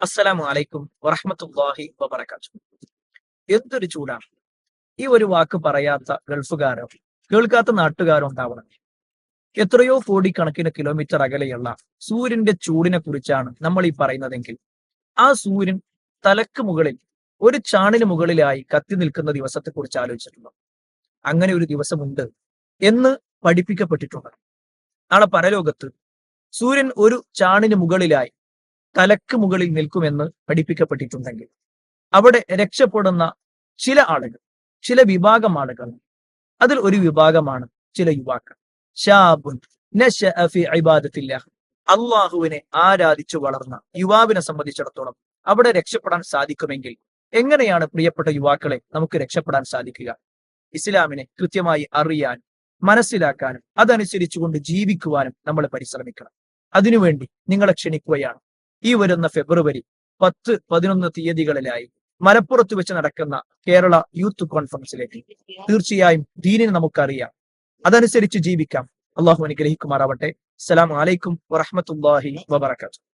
അസ്സലാമു അലൈക്കും വറഹമത്തല്ലാഹി വബർക്കാത്തു എന്തൊരു ചൂടാണ് ഈ ഒരു വാക്ക് പറയാത്ത ഗൾഫുകാരോ കേൾക്കാത്ത നാട്ടുകാരോ ഉണ്ടാവണം. എത്രയോ കോടിക്കണക്കിന് കിലോമീറ്റർ അകലെയുള്ള സൂര്യന്റെ ചൂടിനെ കുറിച്ചാണ് നമ്മൾ ഈ പറയുന്നതെങ്കിൽ ആ സൂര്യൻ തലക്ക് മുകളിൽ ഒരു ചാണിന് മുകളിലായി കത്തി നിൽക്കുന്ന ദിവസത്തെ കുറിച്ച് ആലോചിച്ചിട്ടുണ്ടോ? അങ്ങനെ ഒരു ദിവസമുണ്ട് എന്ന് പഠിപ്പിക്കപ്പെട്ടിട്ടുണ്ട്. നാളെ പരലോകത്ത് സൂര്യൻ ഒരു ചാണിന് മുകളിലായി തലക്ക് മുകളിൽ നിൽക്കുമെന്ന് പഠിപ്പിക്കപ്പെട്ടിട്ടുണ്ടെങ്കിൽ അവിടെ രക്ഷപ്പെടുന്ന ചില ആളുകൾ ചില വിഭാഗം ആളുകൾ അതിൽ ഒരു വിഭാഗമാണ് ചില യുവാക്കൾ. ഷാബുൻ അള്ളാഹുവിനെ ആരാധിച്ചു വളർന്ന യുവാവിനെ സംബന്ധിച്ചിടത്തോളം അവിടെ രക്ഷപ്പെടാൻ സാധിക്കുമെങ്കിൽ എങ്ങനെയാണ് പ്രിയപ്പെട്ട യുവാക്കളെ നമുക്ക് രക്ഷപ്പെടാൻ സാധിക്കുക? ഇസ്ലാമിനെ കൃത്യമായി അറിയാൻ മനസ്സിലാക്കാനും അതനുസരിച്ചുകൊണ്ട് ജീവിക്കുവാനും നമ്മൾ പരിശ്രമിക്കണം. അതിനുവേണ്ടി നിങ്ങളെ ക്ഷണിക്കുകയാണ്. ഈ വരുന്ന ഫെബ്രുവരി പത്ത് പതിനൊന്ന് തീയതികളിലായി മലപ്പുറത്ത് വെച്ച് നടക്കുന്ന കേരള യൂത്ത് കോൺഫറൻസിലേക്ക് തീർച്ചയായും ദീനിനെ നമുക്കറിയാം. അതനുസരിച്ച് ജീവിക്കാം. അള്ളാഹു അനുഗ്രഹിക്കുമാറാവട്ടെ. അസ്സലാം വലൈക്കും വറഹമത്തല്ലാഹി വബർക്കാത്തു